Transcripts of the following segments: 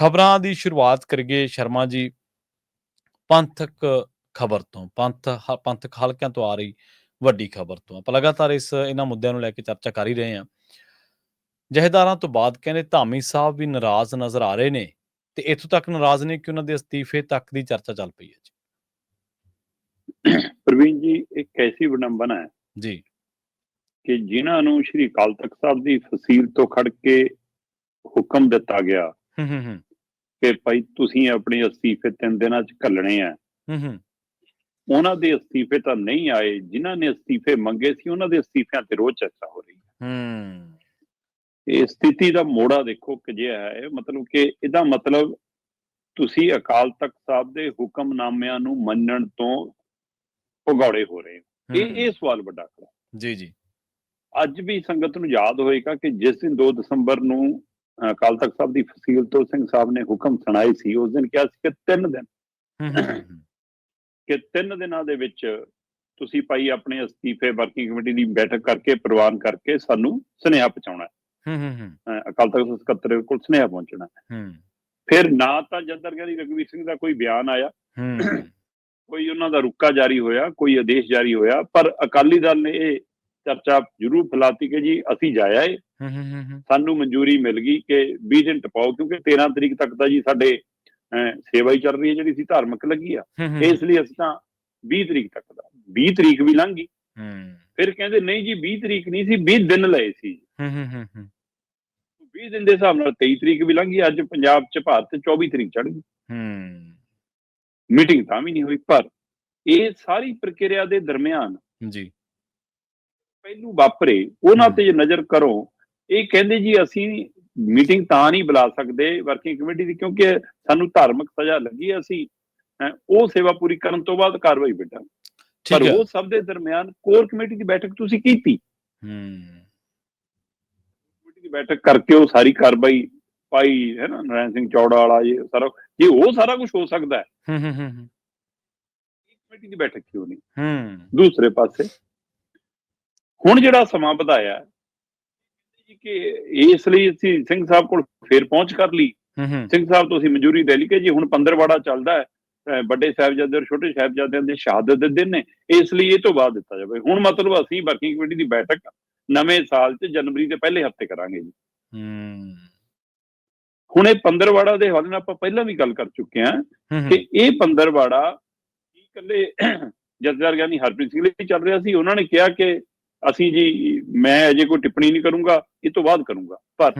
ਖਬਰਾਂ ਦੀ ਸ਼ੁਰੂਆਤ ਕਰੀਏ ਸ਼ਰਮਾ ਜੀ। ਪੰਥਕ ਖਬਰ ਤੋਂ ਪੰਥ ਪੰਥਕ ਹਲਕਿਆਂ ਤੋਂ ਆ ਰਹੀ ਵੱਡੀ ਖਬਰ ਤੋਂ। ਆਪਾਂ ਲਗਾਤਾਰ ਇਸ ਇਹਨਾਂ ਮੁੱਦਿਆਂ ਨੂੰ ਲੈ ਕੇ ਚਰਚਾ ਕਰ ਹੀ ਰਹੇ ਹਾਂ। ਜਹੇਦਾਰਾਂ ਤੋਂ ਬਾਅਦ ਕਹਿੰਦੇ ਧਾਮੀ ਸਾਹਿਬ ਵੀ ਨਾਰਾਜ਼ ਨਜ਼ਰ ਆ ਰਹੇ ਨੇ ਤੇ ਇੱਥੋਂ ਤੱਕ ਨਾਰਾਜ਼ ਨੇ ਕਿ ਉਹਨਾਂ ਦੇ ਅਸਤੀਫੇ ਤੱਕ ਦੀ ਚਰਚਾ ਚੱਲ ਪਈ ਹੈ ਜੀ। ਪ੍ਰਵੀਨ ਜੀ ਇੱਕ ਐਸੀ ਵਿਡੰਬਨਾ ਹੈ ਜੀ। ਕਿ ਜਿਨ੍ਹਾਂ ਨੂੰ ਸ਼੍ਰੀ ਅਕਾਲ ਤਖਤ ਸਾਹਿਬ ਦੀ ਫਸੀਲ ਤੋਂ ਖੜ ਕੇ ਹੁਕਮ ਦਿੱਤਾ ਗਿਆ ਹੂੰ ਹੂੰ ਹੂੰ। ਕਿ ਭਾਈ ਤੁਸੀਂ ਆਪਣੇ ਅਸਤੀਫੇ ਤਿੰਨ ਦਿਨਾਂ ਚ ਘੱਲਣੇ ਆ। ਹੂੰ ਹੂੰ। ਉਹਨਾਂ ਦੇ ਅਸਤੀਫੇ ਤਾਂ ਨਹੀਂ ਆਏ ਜਿਨ੍ਹਾਂ ਨੇ ਅਸਤੀਫੇ ਮੰਗੇ ਸੀ ਉਹਨਾਂ ਦੇ ਅਸਤੀਫਿਆਂ ਤੇ ਰੋਜ਼ ਚਰਚਾ ਹੋ ਰਹੀ ਹੈ। ਹੂੰ। ਇਹ ਸਥਿਤੀ ਦਾ ਮੋੜਾ ਦੇਖੋ ਕਿ ਜਿਹਾ ਹੈ ਮਤਲਬ ਕਿ ਇਹਦਾ ਮਤਲਬ ਤੁਸੀਂ ਅਕਾਲ ਤਖਤ ਸਾਹਿਬ ਦੇ ਹੁਕਮਨਾਮਿਆਂ ਨੂੰ ਮੰਨਣ ਤੋਂ ਭਗੌੜੇ ਹੋ ਰਹੇ ਹੋ। ਇਹ ਇਹ ਸਵਾਲ ਵੱਡਾ ਖੜਾ। ਜੀ ਜੀ। ਅੱਜ ਵੀ ਸੰਗਤ ਨੂੰ ਯਾਦ ਹੋਏਗਾ ਕਿ ਜਿਸ ਦਿਨ 2 ਦਸੰਬਰ ਨੂੰ ਅਕਾਲ ਤਖਤ ਸਾਹਿਬ ਦੀ ਫਸੀਲ ਤੋਂ ਸਿੰਘ ਸਾਹਿਬ ਨੇ ਹੁਕਮ ਸੁਣਾਏ ਸੀ ਉਸ ਦਿਨ ਕਿਹਾ ਸੀ ਕਿ ਤਿੰਨ ਦਿਨ ਕਿ ਤਿੰਨ ਦਿਨਾਂ ਦੇ ਵਿੱਚ ਤੁਸੀਂ ਭਾਈ ਆਪਣੇ ਅਸਤੀਫੇ ਵਰਕਿੰਗ ਕਮੇਟੀ ਦੀ ਬੈਠਕ ਕਰਕੇ ਪ੍ਰਵਾਨ ਕਰਕੇ ਸਾਨੂੰ ਸੁਨੇਹਾ ਪਹੁੰਚਾਉਣਾ ਹੈ। ਹੂੰ ਅਕਾਲ ਤਖਤ ਸਕੱਤਰ ਕੋਲ ਸੁਨੇਹਾ ਪਹੁੰਚਣਾ ਹੈ। ਫਿਰ ਨਾ ਤਾਂ ਜਨਰਗਰੀ ਰਘਵੀਰ ਸਿੰਘ ਦਾ ਕੋਈ ਬਿਆਨ ਆਇਆ ਹੂੰ। ਕੋਈ ਉਹਨਾਂ ਦਾ ਰੁੱਕਾ ਜਾਰੀ ਹੋਇਆ ਕੋਈ ਆਦੇਸ਼ ਜਾਰੀ ਹੋਇਆ ਪਰ ਅਕਾਲੀ ਦਲ ਨੇ ਇਹ ਚਰਚਾ ਜ਼ਰੂਰ ਫੈਲਾਤੀ ਕਿ ਜੀ ਅਸੀਂ ਜਾਇਆ ਏ। ਹੂੰ ਹੂੰ ਹੂੰ ਸਾਨੂੰ ਮਨਜ਼ੂਰੀ ਮਿਲ ਗਈ ਕਿ 20 ਦਿਨ ਟਪਾਓ ਕਿਉਂਕਿ 13 ਤਰੀਕ ਤੱਕ ਤਾਂ ਜੀ ਸਾਡੇ ਸੇਵਾ ਹੀ ਚੱਲ ਰਹੀ ਹੈ ਜਿਹੜੀ ਸੀ ਧਾਰਮਿਕ ਲੱਗੀ ਆ। ਇਸ ਲਈ ਅਸੀਂ ਤਾਂ 20 ਤਰੀਕ ਤੱਕ ਦਾ 20 ਤਰੀਕ ਵੀ ਲੰਘ ਗਈ। ਹੂੰ। ਫਿਰ ਕਹਿੰਦੇ ਨਹੀਂ ਜੀ 20 ਤਰੀਕ ਨਹੀਂ ਸੀ 20 ਦਿਨ ਲਏ ਸੀ ਹੂੰ ਹੂੰ ਹੂੰ ਹੂੰ 20 ਦਿਨ ਦੇ ਹਿਸਾਬ ਨਾਲ 23 ਤਰੀਕ ਵੀ ਲੰਘ ਗਈ ਅੱਜ ਪੰਜਾਬ ਚ ਭਾਰਤ 24 ਤਰੀਕ ਚੜ੍ਹ ਗਈ। ਹੂੰ। ਮੀਟਿੰਗ ਤਾਂ ਵੀ ਨਹੀਂ ਹੋਈ ਪਰ ਇਹ ਸਾਰੀ ਪ੍ਰਕਿਰਿਆ ਦੇ ਦਰਮਿਆਨ ਜੀ। ਪਹਿਲੂ ਵਾਪਰੇ ਉਹਨਾਂ। ਤੇ ਜੇ ਨਜ਼ਰ ਕਰੋ ਇਹ ਕਹਿੰਦੇ ਜੀ ਅਸੀਂ ਮੀਟਿੰਗ ਤਾਂ ਨਹੀਂ ਬੁਲਾ ਸਕਦੇ ਵਰਕਿੰਗ ਕਮੇਟੀ ਦੀ ਕਿਉਂਕਿ ਸਾਨੂੰ ਧਾਰਮਿਕ ਸਜ਼ਾ ਲੱਗੀ ਅਸੀਂ। ਉਹ ਸੇਵਾ ਪੂਰੀ ਕਰਨ ਤੋਂ ਬਾਅਦ ਕਾਰਵਾਈ ਬੇਟਾ। ਪਰ ਉਹ ਸਭ ਦੇ ਦਰਮਿਆਨ ਕੋਰ ਕਮੇਟੀ ਦੀ ਬੈਠਕ ਤੁਸੀਂ ਕੀਤੀ। ਹੂੰ। ਕਮੇਟੀ ਦੀ ਬੈਠਕ ਕਰਕੇ ਉਹ ਸਾਰੀ ਕਾਰਵਾਈ ਪਾਈ ਹੈ ਨਾ ਨਰੈਣ ਸਿੰਘ ਚੌੜਾ ਵਾਲਾ ਇਹ ਸਾਰਾ ਜੇ ਉਹ ਸਾਰਾ ਕੁਝ ਹੋ ਸਕਦਾ ਹੈ। ਹੂੰ ਹੂੰ ਹੂੰ ਹੂੰ। ਕਮੇਟੀ ਦੀ ਬੈਠਕ ਕਿਉਂ ਨਹੀਂ ਹੂੰ। ਦੂਸਰੇ ਪਾਸੇ। ਹੁਣ ਜਿਹੜਾ ਸਮਾਂ ਵਧਾਇਆ ਜੀ ਕਿ ਇਸ ਲਈ ਅਸੀਂ ਸਿੰਘ ਸਾਹਿਬ ਕੋਲ ਫੇਰ ਪਹੁੰਚ ਕਰ ਲਈ। ਸਿੰਘ ਸਾਹਿਬ ਤੋਂ ਅਸੀਂ ਮਨਜ਼ੂਰੀ ਲੈ ਲਈ ਕਿ ਜੀ ਹੁਣ ਪੰਦਰਵਾੜਾ ਚੱਲਦਾ ਹੈ ਵੱਡੇ ਸਾਹਿਬਜ਼ਾਦੇ ਔਰ ਛੋਟੇ ਸਾਹਿਬਜ਼ਾਦਿਆਂ ਦੇ ਸ਼ਹਾਦਤ ਦੇ ਦਿਨ ਨੇ। ਇਸ ਲਈ ਇਹ ਤੋਂ ਬਾਅਦ ਦਿੱਤਾ ਜਾਵੇ। ਹੁਣ ਮਤਲਬ ਅਸੀਂ ਵਰਕਿੰਗ ਕਮੇਟੀ ਦੀ ਬੈਠਕ ਨਵੇਂ ਸਾਲ 'ਚ ਜਨਵਰੀ ਦੇ ਪਹਿਲੇ ਹਫ਼ਤੇ ਕਰਾਂਗੇ ਜੀ। ਹੁਣ ਇਹ ਪੰਦਰਵਾੜਾ ਦੇ ਹਵਾਲੇ ਨਾਲ ਆਪਾਂ ਪਹਿਲਾਂ ਵੀ ਗੱਲ ਕਰ ਚੁੱਕੇ ਹਾਂ ਹੂੰ ਕਿ ਇਹ ਪੰਦਰਵਾੜਾ ਕੀ ਇਕੱਲੇ ਜਥੇਦਾਰ ਗਿਆਨੀ ਹਰਪ੍ਰੀਤ ਸਿੰਘ ਲਈ ਚੱਲ ਰਿਹਾ ਸੀ। ਉਹਨਾਂ ਨੇ ਕਿਹਾ ਕਿ ਅਸੀਂ ਜੀ ਮੈਂ ਅਜੇ ਕੋਈ ਟਿੱਪਣੀ ਨਹੀਂ ਕਰੂੰਗਾ ਇਹ ਤੋਂ ਬਾਅਦ ਕਰੂੰਗਾ। ਪਰ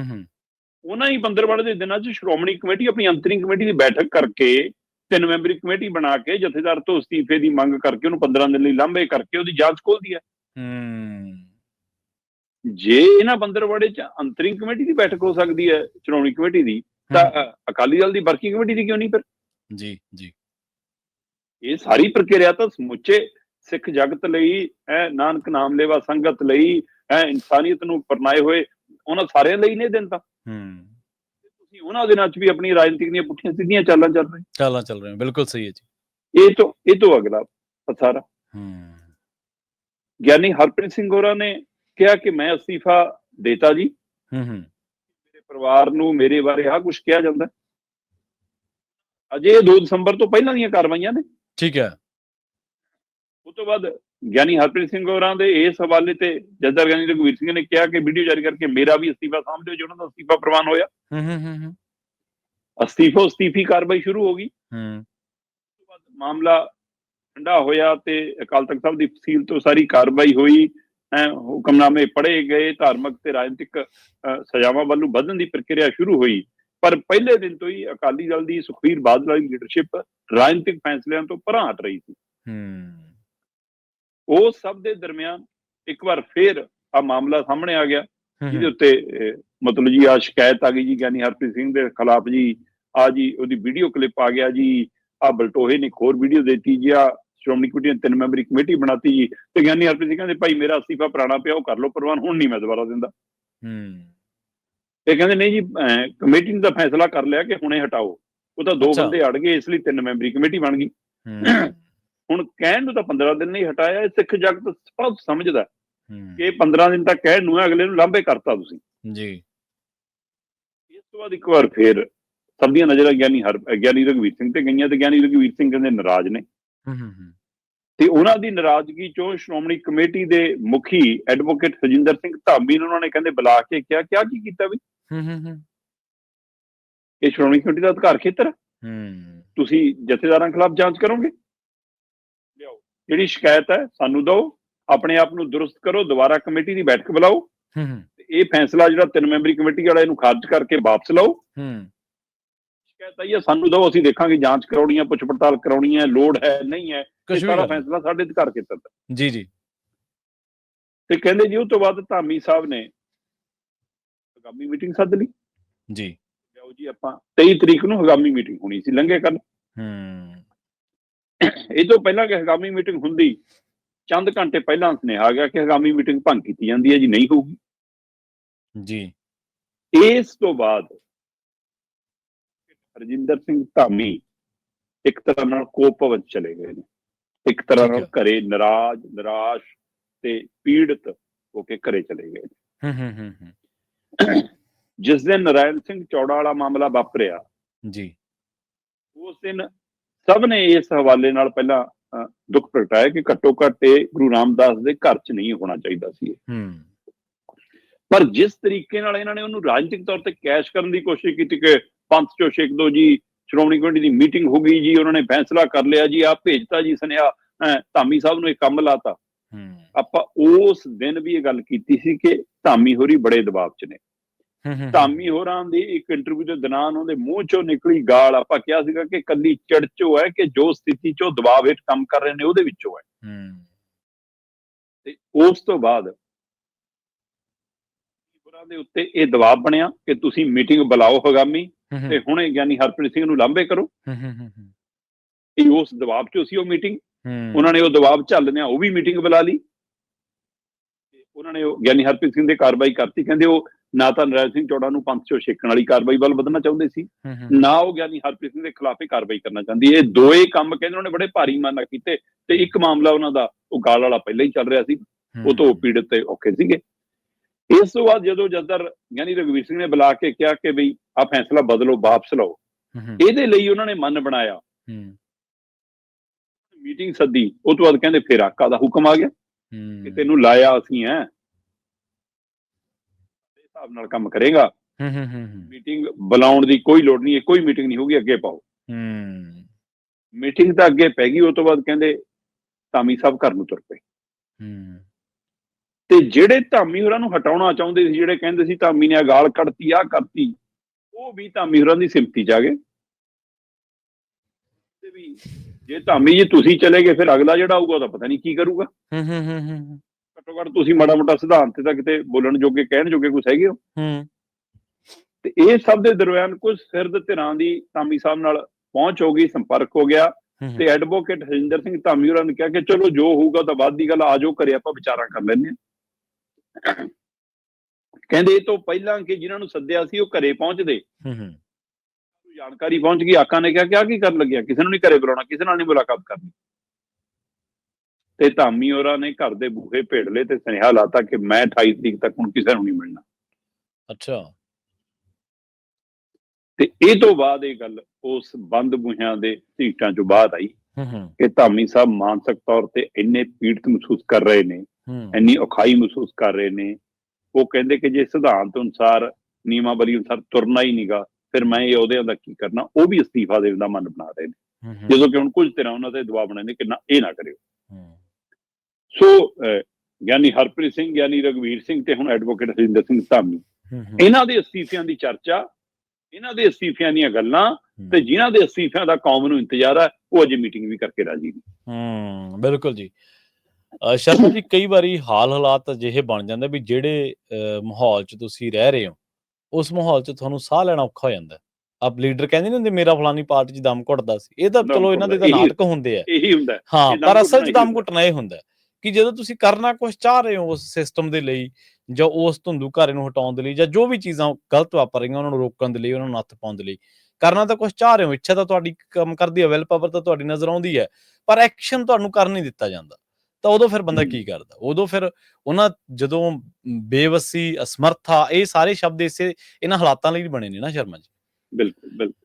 ਉਹਨਾਂ ਹੀ ਪੰਦਰਵਾੜੇ ਦੇ ਦਿਨਾਂ 'ਚ ਸ਼੍ਰੋਮਣੀ ਕਮੇਟੀ ਆਪਣੀ ਅੰਤਰਿੰਗ ਕਮੇਟੀ ਦੀ ਬੈਠਕ ਕਰਕੇ ਤਿੰਨ ਮੈਂਬਰੀ ਕਮੇਟੀ ਬਣਾ ਕੇ ਜਥੇਦਾਰ ਤੋਂ ਅਸਤੀਫੇ ਦੀ ਮੰਗ ਕਰਕੇ ਉਹਨੂੰ 15 ਦਿਨ ਲਈ ਲਾਂਭੇ ਕਰਕੇ ਉਹਦੀ ਜਾਂਚ ਖੋਲਦੀ ਹੈ। ਜੇ ਇਹਨਾਂ ਪੰਦਰਵਾੜੇ 'ਚ ਅੰਤਰਿੰਗ ਕਮੇਟੀ ਦੀ ਬੈਠਕ ਹੋ ਸਕਦੀ ਹੈ ਸ਼੍ਰੋਮਣੀ ਕਮੇਟੀ ਦੀ ਤਾਂ ਅਕਾਲੀ ਦਲ ਦੀ ਵਰਕਿੰਗ ਕਮੇਟੀ ਦੀ ਕਿਉਂ ਨਹੀਂ ਫਿਰ? ਜੀ ਜੀ। ਇਹ ਸਾਰੀ ਪ੍ਰਕਿਰਿਆ ਤਾਂ ਸਮੁੱਚੇ ਸਿੱਖ ਜਗਤ ਲਈ ਹੈ ਨਾਨਕ ਨਾਮ ਲੈਵਾ ਸੰਗਤ ਲਈ ਹੈ ਇਨਸਾਨੀਅਤ ਨੂੰ ਪਰਨਾਏ ਹੋਏ ਉਹਨਾਂ ਸਾਰਿਆਂ ਲਈ ਨੇ ਦਿਨ ਤਾਂ ਹੂੰ। ਤੁਸੀਂ ਉਹਨਾਂ ਦਿਨਾਂ 'ਚ ਵੀ ਆਪਣੀ ਰਾਜਨੀਤਿਕ ਦੀਆਂ ਪੁੱਠੀਆਂ ਸਿੱਧੀਆਂ ਚਾਲਾਂ ਚੱਲ ਰਹੇ ਚਾਲਾਂ ਚੱਲ ਰਹੇ ਬਿਲਕੁਲ ਸਹੀ ਹੈ ਜੀ। ਇਹ ਤੋਂ ਇਹ ਤੋਂ ਅਗਲਾ ਸਾਰਾ ਹੂੰ। ਗਿਆਨੀ ਹਰਪ੍ਰੀਤ ਸਿੰਘ ਹੋਰਾਂ ਨੇ ਕਿਹਾ ਕਿ ਮੈਂ ਅਸਤੀਫਾ ਦੇਤਾ ਜੀ। ਹੂੰ ਹੂੰ। ਮੇਰੇ ਪਰਿਵਾਰ ਨੂੰ ਮੇਰੇ ਬਾਰੇ ਆਹ ਕੁਝ ਕਿਹਾ ਜਾਂਦਾ। ਅਜੇ 2 ਦਸੰਬਰ ਤੋਂ ਪਹਿਲਾਂ ਦੀਆਂ ਕਾਰਵਾਈਆਂ ਨੇ। ਠੀਕ ਹੈ। ਉਸ ਤੋਂ ਬਾਅਦ ਗਿਆਨੀ ਹਰਪ੍ਰੀਤ ਸਿੰਘ ਹੋਰਾਂ ਦੇ ਇਸ ਹਵਾਲੇ ਤੇ ਜੱਦਰ ਗਿਆਨੀ ਰਘਵੀਰ ਸਿੰਘ ਨੇ ਕਿਹਾ ਕਿ ਵੀਡੀਓ ਜਾਰੀ ਕਰਕੇ ਮੇਰਾ ਵੀ ਅਸਤੀਫਾ ਸਾਹਮਣੇ ਜੋ ਉਹਨਾਂ ਦਾ ਅਸਤੀਫਾ ਪ੍ਰਵਾਨ ਹੋਇਆ। ਹੂੰ ਹੂੰ ਹੂੰ ਹੂੰ। ਅਸਤੀਫਾ ਅਸਤੀਫੀ ਕਾਰਵਾਈ ਸ਼ੁਰੂ ਹੋ ਗਈ। ਉਸ ਹੂੰ। ਤੋਂ ਬਾਅਦ ਮਾਮਲਾ ਠੰਡਾ ਹੋਇਆ ਤੇ ਅਕਾਲ ਤਖਤ ਸਾਹਿਬ ਦੀ ਫਸੀਲ ਤੋਂ ਸਾਰੀ ਕਾਰਵਾਈ ਹੋਈ। ਹੁਕਮਨਾਮੇ ਪੜ੍ਹੇ ਗਏ ਧਾਰਮਿਕ ਤੇ ਰਾਜਨੀਤਿਕ ਸਜ਼ਾਵਾਂ ਵੱਲੋਂ ਵਧਣ ਦੀ ਪ੍ਰਕਿਰਿਆ ਸ਼ੁਰੂ ਹੋਈ। ਪਰ ਪਹਿਲੇ ਦਿਨ ਤੋਂ ਹੀ ਅਕਾਲੀ ਦਲ ਦੀ ਸੁਖਬੀਰ ਬਾਦਲ ਵਾਲੀ ਲੀਡਰਸ਼ਿਪ ਰਾਜਨੀਤਿਕ ਫੈਸਲਿਆਂ ਤੋਂ ਪਰਾਂ ਹਟ ਰਹੀ ਸੀ। ਹੂੰ। ਉਹ ਸਭ ਦੇ ਦਰਮਿਆਨ ਇੱਕ ਵਾਰ ਫੇਰ ਆ ਮਾਮਲਾ ਸਾਹਮਣੇ ਆ ਗਿਆ ਜਿਹਦੇ ਉੱਤੇ ਮਤਲਬ ਜੀ ਆ ਸ਼ਿਕਾਇਤ ਆ ਗਈ ਜੀ ਗਿਆਨੀ ਹਰਪ੍ਰੀਤ ਸਿੰਘ ਦੇ ਖਿਲਾਫ ਜੀ ਆ ਜੀ ਉਹਦੀ ਵੀਡੀਓ ਕਲਿੱਪ ਆ ਗਿਆ ਜੀ ਆ ਬਲਟੋਹੇ ਨੇ ਹੋਰ ਵੀਡੀਓ ਦਿੱਤੀ ਜੀ ਆ ਸ਼੍ਰੋਮਣੀ ਕਮੇਟੀ ਨੇ ਤਿੰਨ ਮੈਂਬਰੀ ਕਮੇਟੀ ਬਣਾਤੀ ਜੀ ਤੇ ਗਿਆਨੀ ਹਰਪ੍ਰੀਤ ਸਿੰਘ ਕਹਿੰਦੇ ਭਾਈ ਮੇਰਾ ਅਸਤੀਫਾ ਪੁਰਾਣਾ ਪਿਆ ਉਹ ਕਰ ਲਓ ਪ੍ਰਵਾਨ ਹੁਣ ਨਹੀਂ ਮੈਂ ਦੁਬਾਰਾ ਦਿੰਦਾ। ਹੂੰ ਇਹ ਕਹਿੰਦੇ ਨਹੀਂ ਜੀ ਕਮੇਟੀ ਨੇ ਤਾਂ ਫੈਸਲਾ ਕਰ ਲਿਆ ਕਿ ਹੁਣੇ ਹਟਾਓ। ਉਹ ਤਾਂ ਦੋ। ਬੰਦੇ ਅੜ ਗਏ ਇਸ ਲਈ ਤਿੰਨ ਮੈਂਬਰੀ ਕਮੇਟੀ ਬਣ ਗਈ। ਹੂੰ ਹੁਣ ਕਹਿਣ ਨੂੰ ਤਾਂ 15 ਦਿਨ ਨਹੀਂ ਹਟਾਇਆ ਇਹ ਸਿੱਖ ਜਗਤ ਸਭ ਸਮਝਦਾ। ਕਿ ਇਹ 15 ਦਿਨ ਤੱਕ ਕਹਿਣ ਨੂੰ ਹੈ ਅਗਲੇ ਨੂੰ ਲਾਂਭੇ ਕਰਤਾ ਤੁਸੀਂ। ਜੀ। ਇਸ ਤੋਂ ਬਾਅਦ ਇੱਕ ਵਾਰ ਫੇਰ ਸਭ ਦੀਆਂ ਨਜ਼ਰਾਂ ਗਿਆਨੀ ਹਰ ਗਿਆਨੀ ਰਘਵੀਰ ਸਿੰਘ ਤੇ ਗਈਆਂ ਤੇ ਗਿਆਨੀ ਰਘਵੀਰ ਸਿੰਘ ਕਹਿੰਦੇ ਨਾਰਾਜ਼ ਨੇ। ਹੂੰ ਹੂੰ ਹੂੰ। ਤੇ ਉਹਨਾਂ ਦੀ ਨਾਰਾਜ਼ਗੀ ਚੋਂ ਸ਼੍ਰੋਮਣੀ ਕਮੇਟੀ ਦੇ ਮੁਖੀ ਐਡਵੋਕੇਟ ਹਜਿੰਦਰ ਸਿੰਘ ਧਾਮੀ ਨੂੰ ਉਹਨਾਂ ਨੇ ਕਹਿੰਦੇ ਬੁਲਾ ਕੇ ਕਿਹਾ ਕਿਆ ਕੀ ਕੀਤਾ ਵੀ? ਹੂੰ ਹੂੰ ਹੂੰ। ਇਹ ਸ਼੍ਰੋਮਣੀ ਕਮੇਟੀ ਦਾ ਅਧਿਕਾਰ ਖੇਤਰ ਹੈ। ਤੁਸੀਂ ਜਥੇਦਾਰਾਂ ਖਿਲਾਫ ਜਾਂਚ ਕਰੋਗੇ? ਜਿਹੜੀ ਸ਼ਿਕਾਇਤ ਹੈ ਸਾਨੂੰ ਦਿਓ ਆਪਣੇ ਆਪ ਨੂੰ ਦਰੁਸਤ ਕਰੋ ਦੁਬਾਰਾ ਕਮੇਟੀ ਦੀ ਬੈਠਕ ਬੁਲਾਓ। ਹੂੰ ਇਹ ਫੈਸਲਾ ਜਿਹੜਾ ਤਿੰਨ ਮੈਂਬਰੀ ਕਮੇਟੀ ਵਾਲਾ ਇਹਨੂੰ ਖਾਰਜ ਕਰਕੇ ਵਾਪਸ ਲਓ। ਹੂੰ। ਸ਼ਿਕਾਇਤ ਆਈ ਹੈ ਸਾਨੂੰ ਦਿਓ ਅਸੀਂ ਦੇਖਾਂਗੇ ਜਾਂਚ ਕਰਾਉਣੀ ਹੈ ਪੁੱਛ ਪੜਤਾਲ ਕਰਾਉਣੀ ਹੈ ਲੋੜ ਹੈ ਨਹੀਂ ਹੈ ਇਹ ਸਾਰਾ ਫੈਸਲਾ ਸਾਡੇ ਅਧਿਕਾਰ ਖੇਤਰ ਦਾ। ਜੀ ਜੀ। ਤੇ ਕਹਿੰਦੇ ਜੀ ਉਹ ਤੋਂ ਬਾਅਦ ਧਾਮੀ ਸਾਹਿਬ ਨੇ ਆਗਾਮੀ ਮੀਟਿੰਗ ਸੱਦ ਲਈ। ਜੀ। ਜਾਓ ਜੀ ਆਪਾਂ 23 ਤਰੀਕ ਨੂੰ ਆਗਾਮੀ ਮੀਟਿੰਗ ਹੋਣੀ ਸੀ ਲੰਘੇ ਕੱਲ ਹੂੰ। ਇਹ ਤੋਂ ਪਹਿਲਾਂ ਕਿ ਆਗਾਮੀ ਮੀਟਿੰਗ ਹੁੰਦੀ ਚੰਦ ਘੰਟੇ ਪਹਿਲਾਂ ਸੁਨੇਹਾ ਗਿਆ ਕਿ ਆਗਾਮੀ ਮੀਟਿੰਗ ਭੰਗ ਕੀਤੀ ਜਾਂਦੀ ਹੈ ਜੀ ਨਹੀਂ ਹੋਊਗੀ। ਜੀ। ਇਸ ਤੋਂ ਬਾਅਦ ਰਜਿੰਦਰ ਸਿੰਘ ਧਾਮੀ ਇੱਕ ਤਰ੍ਹਾਂ ਨਾਲ ਕੋਪਵਨ ਚਲੇ ਗਏ ਨੇ। ਇੱਕ ਤਰ੍ਹਾਂ ਨਾਲ ਘਰੇ ਨਾਰਾਜ਼ ਨਿਰਾਸ਼ ਤੇ ਪੀੜਤ ਹੋ ਕੇ ਘਰੇ ਚਲੇ ਗਏ ਹੂੰ ਹੂੰ। ਜਿਸ ਦਿਨ ਨਰਾਇਣ ਸਿੰਘ ਚੌੜਾ ਵਾਲਾ ਮਾਮਲਾ ਵਾਪਰਿਆ ਜੀ। ਉਸ ਦਿਨ ਸਭ ਨੇ ਇਸ ਹਵਾਲੇ ਨਾਲ ਪਹਿਲਾਂ ਦੁੱਖ ਪ੍ਰਗਟਾਇਆ ਕਿ ਘੱਟੋ ਘੱਟ ਇਹ ਗੁਰੂ ਰਾਮਦਾਸ ਦੇ ਘਰ 'ਚ ਨਹੀਂ ਹੋਣਾ ਚਾਹੀਦਾ ਸੀ। ਹੂੰ। ਪਰ ਜਿਸ ਤਰੀਕੇ ਨਾਲ ਇਹਨਾਂ ਨੇ ਉਹਨੂੰ ਰਾਜਨੀਤਿਕ ਤੌਰ ਤੇ ਕੈਸ਼ ਕਰਨ ਦੀ ਕੋਸ਼ਿਸ਼ ਕੀਤੀ ਕਿ ਪੰਥ ਚੋਂ ਛੇਕ ਦੋ ਜੀ ਸ਼੍ਰੋਮਣੀ ਕਮੇਟੀ ਦੀ ਮੀਟਿੰਗ ਹੋ ਗਈ ਜੀ ਉਹਨਾਂ ਨੇ ਫੈਸਲਾ ਕਰ ਲਿਆ ਜੀ ਆ ਭੇਜਤਾ ਜੀ ਸੁਨੇਹਾ ਧਾਮੀ ਸਾਹਿਬ ਨੂੰ ਇਹ ਕੰਮ ਲਾਤਾ। ਹੂੰ। ਆਪਾਂ ਉਸ ਦਿਨ ਵੀ ਇਹ ਗੱਲ ਕੀਤੀ ਸੀ ਕਿ ਧਾਮੀ ਹੋਰੀ ਬੜੇ ਦਬਾਅ 'ਚ ਨੇ। ਧਾਮੀ ਹੋਰਾਂ ਦੀ ਇੱਕ ਇੰਟਰਵਿਊ ਦੇ ਦੌਰਾਨ ਉਹਦੇ ਮੂੰਹ ਚੋਂ ਨਿਕਲੀ ਗਾਲ ਆਪਾਂ ਕਿਹਾ ਸੀਗਾ ਕਿ ਕੱਲੀ ਚੜਚੋ ਹੈ ਕਿ ਜੋ ਸਥਿਤੀ ਚੋਂ ਦਬਾਅ ਹੇਠ ਕੰਮ ਕਰ ਰਹੇ ਨੇ ਉਹਦੇ ਵਿੱਚੋਂ ਹੈ। ਤੇ ਉਸ ਤੋਂ ਬਾਅਦ ਹੋਰਾਂ ਦੇ ਉੱਤੇ ਇਹ ਦਬਾਅ ਬਣਿਆ ਕਿ ਤੁਸੀਂ ਮੀਟਿੰਗ ਬੁਲਾਓ ਹਗਾਮੀ ਤੇ ਹੁਣੇ ਗਿਆਨੀ ਹਰਪ੍ਰੀਤ ਸਿੰਘ ਨੂੰ ਲਾਂਭੇ ਕਰੋ। ਇਹ ਉਸ ਦਬਾਅ 'ਚ ਸੀ ਉਹ ਮੀਟਿੰਗ। ਉਹਨਾਂ ਨੇ ਉਹ ਦਬਾਅ ਝੱਲਦਿਆਂ ਉਹ ਵੀ ਮੀਟਿੰਗ ਬੁਲਾ ਲਈ। ਉਹਨਾਂ ਨੇ ਉਹ ਗਿਆਨੀ ਹਰਪ੍ਰੀਤ ਸਿੰਘ ਦੇ ਕਾਰਵਾਈ ਕਰਤੀ। ਕਹਿੰਦੇ ਉਹ ਨਾ ਤਾਂ ਨਰਾਇਣ ਸਿੰਘ ਚੌੜਾ ਨੂੰ ਪੰਥ ਚੋਂ ਛੇਕਣ ਵਾਲੀ ਕਾਰਵਾਈ ਵੱਲ ਵਧਣਾ ਚਾਹੁੰਦੇ ਸੀ ਨਾ ਉਹ ਗਿਆਨੀ ਹਰਪ੍ਰੀਤ ਸਿੰਘ ਦੇ ਖਿਲਾਫ ਹੀ ਕਾਰਵਾਈ ਕਰਨਾ ਚਾਹੁੰਦੀ ਇਹ ਦੋਏ ਕੰਮ ਕਹਿੰਦੇ ਉਹਨੇ ਬੜੇ ਭਾਰੀ ਮਨ ਕੀਤੇ ਤੇ ਇੱਕ ਮਾਮਲਾ ਉਹਨਾਂ ਦਾ ਉਹ ਗਾਲ ਵਾਲਾ ਪਹਿਲਾਂ ਹੀ ਚੱਲ ਰਿਹਾ ਸੀ ਉਹ ਤੋਂ ਪੀੜਤ ਤੇ ਔਖੇ ਸੀਗੇ। ਇਸ ਤੋਂ ਬਾਅਦ ਜਦੋਂ ਜਦਰ ਗਿਆਨੀ ਰਘਵੀਰ ਸਿੰਘ ਨੇ ਬੁਲਾ ਕੇ ਕਿਹਾ ਕਿ ਬਈ ਆ ਫੈਸਲਾ ਬਦਲੋ ਵਾਪਸ ਲਓ ਇਹਦੇ ਲਈ ਉਹਨਾਂ ਨੇ ਮਨ ਬਣਾਇਆ। ਮੀਟਿੰਗ ਸੱਦੀ ਉਹ ਤੋਂ ਬਾਅਦ ਕਹਿੰਦੇ ਫਿਰ ਆਕਾ ਦਾ ਹੁਕਮ ਆ ਗਿਆ। ਕਿ ਤੈਨੂੰ ਲਾਇਆ ਅਸੀਂ ਇਸ ਹਿਸਾਬ ਨਾਲ ਕੰਮ ਕਰੇਗਾ। ਹੂੰ ਹੂੰ ਹੂੰ ਮੀਟਿੰਗ ਬੁਲਾਉਣ ਦੀ ਕੋਈ ਲੋੜ ਨਹੀਂ ਹੈ ਕੋਈ ਮੀਟਿੰਗ ਨਹੀਂ ਹੋਊਗੀ ਅੱਗੇ ਪਾਓ। ਹੂੰ। ਮੀਟਿੰਗ ਤਾਂ ਅੱਗੇ ਪੈ ਗਈ ਉਹ ਤੋਂ ਬਾਅਦ ਕਹਿੰਦੇ ਧਾਮੀ ਸਾਹਿਬ ਘਰ ਨੂੰ ਤੁਰ ਪਏ। ਹੂੰ। ਤੇ ਜਿਹੜੇ ਧਾਮੀ ਹੋਰਾਂ ਨੂੰ ਹਟਾਉਣਾ ਚਾਹੁੰਦੇ ਸੀ ਜਿਹੜੇ ਕਹਿੰਦੇ ਸੀ ਧਾਮੀ ਨੇ ਗਾਲ ਕੱਢਤੀ ਆ ਕਰਤੀ ਉਹ ਵੀ ਧਾਮੀ ਹੋਰਾਂ ਦੀ ਸਿਮਤੀ ਚ ਆ ਗਏ। ਤੇ ਵੀ ਜੇ ਧਾਮੀ ਜੀ ਤੁਸੀਂ ਚਲੇ ਗਏ ਫਿਰ ਅਗਲਾ ਜਿਹੜਾ ਆਊਗਾ ਉਹਦਾ ਪਤਾ ਨਹੀਂ ਕੀ ਕਰੂਗਾ। ਹੂੰ ਹੂੰ ਹੂੰ। ਘੱਟੋ ਤੁਸੀਂ ਮਾੜਾ ਮੋਟਾ ਸਿਧਾਂਤ ਤੇ ਤਾਂ ਕਿਤੇ ਬੋਲਣ ਜੋਗੇ ਕਹਿਣ ਜੋਗੇ ਕੁਛ ਹੈਗੇ ਹੋ? ਹੂੰ। ਤੇ ਇਹ ਸਭ ਦੇ ਦਰਮਿਆਨ ਕੁਝ ਸਿਰਦ ਧਿਰਾਂ ਦੀ ਧਾਮੀ ਸਾਹਿਬ ਨਾਲ ਪਹੁੰਚ ਹੋ ਗਈ ਸੰਪਰਕ ਹੋ ਗਿਆ। ਤੇ ਐਡਵੋਕੇਟ ਹਰਿੰਦਰ ਸਿੰਘ ਧਾਮੀ ਹੋਰਾਂ ਨੇ ਕਿਹਾ ਕਿ ਚਲੋ ਜੋ ਹੋਊਗਾ ਤਾਂ ਬਾਅਦ ਦੀ ਗੱਲ ਆ ਜਾਓ ਘਰੇ ਆਪਾਂ ਵਿਚਾਰਾਂ ਕਰ ਲੈਂਦੇ ਹਾਂ। ਕਹਿੰਦੇ ਇਹ ਤੋਂ ਪਹਿਲਾਂ ਕਿ ਜਿਨ੍ਹਾਂ ਨੂੰ ਸੱਦਿਆ ਸੀ ਉਹ ਘਰੇ ਪਹੁੰਚਦੇ। ਹੂੰ ਹੂੰ। ਜਾਣਕਾਰੀ ਪਹੁੰਚ ਗਈ ਆਕਾ ਨੇ ਕਿਹਾ ਕਿ ਆ ਕੀ ਕਰਨ ਲੱਗਿਆ? ਕਿਸੇ ਨੂੰ ਨਹੀਂ ਘਰੇ ਬੁਲਾਉਣਾ ਕਿਸੇ ਨਾਲ ਨਹੀਂ ਮੁਲਾਕਾਤ ਕਰਨੀ। ਤੇ ਧਾਮੀ ਹੋਰਾਂ ਨੇ ਘਰ ਦੇ ਬੂਹੇ ਭੇੜ ਲਏ ਤੇ ਸੁਨੇਹਾ ਲਾਤਾ ਕਿ ਮੈਂ 28 ਤਰੀਕ ਤੱਕ ਹੁਣ ਕਿਸੇ ਨੂੰ ਨਹੀਂ ਮਿਲਣਾ। ਅੱਛਾ। ਤੇ ਇਹ ਤੋਂ ਬਾਅਦ ਇਹ ਗੱਲ ਉਸ ਬੰਦ ਬੂਹਿਆਂ ਦੇ ਸੀਟਾਂ ਚੋਂ ਬਾਅਦ ਆਈ ਕਿ ਧਾਮੀ ਸਾਹਿਬ ਮਾਨਸਿਕ ਤੌਰ ਤੇ ਇੰਨੇ ਪੀੜਤ ਮਹਿਸੂਸ ਕਰ ਰਹੇ ਨੇ ਇੰਨੀ ਔਖਾਈ ਮਹਿਸੂਸ ਕਰ ਰਹੇ ਨੇ ਉਹ ਕਹਿੰਦੇ ਕਿ ਜੇ ਸਿਧਾਂਤ ਅਨੁਸਾਰ ਨਿਯਮਾਵਲੀ ਅਨੁਸਾਰ ਤੁਰਨਾ ਹੀ ਨਹੀਂਗਾ ਫਿਰ ਮੈਂ ਇਹ ਅਹੁਦਿਆਂ ਦਾ ਕੀ ਕਰਨਾ ਉਹ ਵੀ ਅਸਤੀਫਾ ਦੇਣ ਦਾ ਮਨ ਬਣਾ ਰਹੇ ਨੇ। ਜਦੋਂ ਕਿ ਹੁਣ ਕੁਝ ਤਰ੍ਹਾਂ ਉਹਨਾਂ ਤੇ ਦਬਾਅ ਬਣਾਏ ਨੇ ਕਿ ਨਾ ਇਹ ਨਾ ਕਰਿਓ। ਸੋ ਗਿਆਨੀ ਹਰਪ੍ਰੀਤ ਸਿੰਘ ਗਿਆਨੀ ਰਗਵੀਰ ਸਿੰਘ ਤੇ ਹੁਣ ਐਡਵੋਕੇਟ ਹਰਿੰਦਰ ਸਿੰਘ ਧਾਮੀ। ਇਹਨਾਂ ਦੇ ਅਸਤੀਫਿਆਂ ਦੀ ਚਰਚਾ ਇਹਨਾਂ ਦੇ ਅਸਤੀਫਿਆਂ ਦੀਆਂ ਗੱਲਾਂ ਤੇ ਜਿਨ੍ਹਾਂ ਦੇ ਅਸਤੀਫਿਆਂ ਦਾ ਕੌਮ ਨੂੰ ਇੰਤਜ਼ਾਰ ਹੈ ਉਹ ਅਜੇ ਮੀਟਿੰਗ ਵੀ ਕਰਕੇ ਰਾਜੀ ਨਹੀਂ। ਹੂੰ ਬਿਲਕੁਲ ਜੀ। ਸ਼ਰਮਾ ਜੀ ਕਈ ਵਾਰੀ ਹਾਲ ਹਾਲਾਤ ਅਜਿਹੇ ਬਣ ਜਾਂਦੇ ਵੀ ਜਿਹੜੇ ਮਾਹੌਲ 'ਚ ਤੁਸੀਂ ਰਹਿ ਰਹੇ ਹੋ ਉਸ ਮਾਹੌਲ 'ਚ ਤੁਹਾਨੂੰ ਸਾਹ ਲੈਣਾ ਔਖਾ ਹੋ ਜਾਂਦਾ। ਆਪ ਲੀਡਰ ਕਹਿੰਦੇ ਨਹੀਂ ਹੁੰਦੇ ਮੇਰਾ ਫਲਾਨੀ ਪਾਰਟੀ 'ਚ ਦਮ ਘੁੱਟਦਾ ਸੀ। ਇਹ ਤਾਂ ਚਲੋ ਇਹਨਾਂ ਦੇ ਤਾਂ ਨਾਟਕ ਹੁੰਦੇ ਆ। ਇਹੀ ਹੁੰਦਾ। ਹੈ। ਪਰ ਅਸਲ 'ਚ ਦਮ ਘੁੱਟਣਾ ਇਹ ਹੁੰਦਾ। ਕਿ ਜਦੋਂ ਤੁਸੀਂ ਕਰਨਾ ਕੁਝ ਚਾਹ ਰਹੇ ਹੋ ਉਸ ਸਿਸਟਮ ਦੇ ਲਈ ਜਾਂ ਉਸ ਧੁੰਦੂ ਘਾਰੇ ਨੂੰ ਹਟਾਉਣ ਦੇ ਲਈ ਜਾਂ ਜੋ ਵੀ ਚੀਜ਼ਾਂ ਗਲਤ ਵਾਪਰ ਰਹੀਆਂ ਉਹਨਾਂ ਨੂੰ ਰੋਕਣ ਦੇ ਲਈ ਉਹਨਾਂ ਨੂੰ ਨੱਥ ਪਾਉਣ ਦੇ ਲਈ ਕਰਨਾ ਤਾਂ ਕੁਝ ਚਾਹ ਰਹੇ ਹੋ ਇੱਛਾ ਤਾਂ ਤੁਹਾਡੀ ਕੰਮ ਕਰਦੀ ਹੈ ਵੈਲ ਪਾਵਰ ਤਾਂ ਤੁਹਾਡੀ ਨਜ਼ਰ ਆਉਂਦੀ ਹੈ ਪਰ ਐਕਸ਼ਨ ਤੁਹਾਨੂੰ ਕਰ ਨਹੀਂ ਦਿੱਤਾ ਜਾਂਦਾ। ਤਾਂ ਉਦੋਂ ਫਿਰ ਬੰਦਾ। ਕੀ ਕਰਦਾ? ਉਦੋਂ ਫਿਰ ਉਹਨਾਂ ਜਦੋਂ ਬੇਵਸੀ ਅਸਮਰਥਾ ਇਹ ਸਾਰੇ ਸ਼ਬਦ ਇਸੇ ਇਹਨਾਂ ਹਾਲਾਤਾਂ ਲਈ ਬਣੇ ਨੇ ਨਾ ਸ਼ਰਮਾ ਜੀ। ਬਿਲਕੁਲ ਬਿਲਕੁਲ।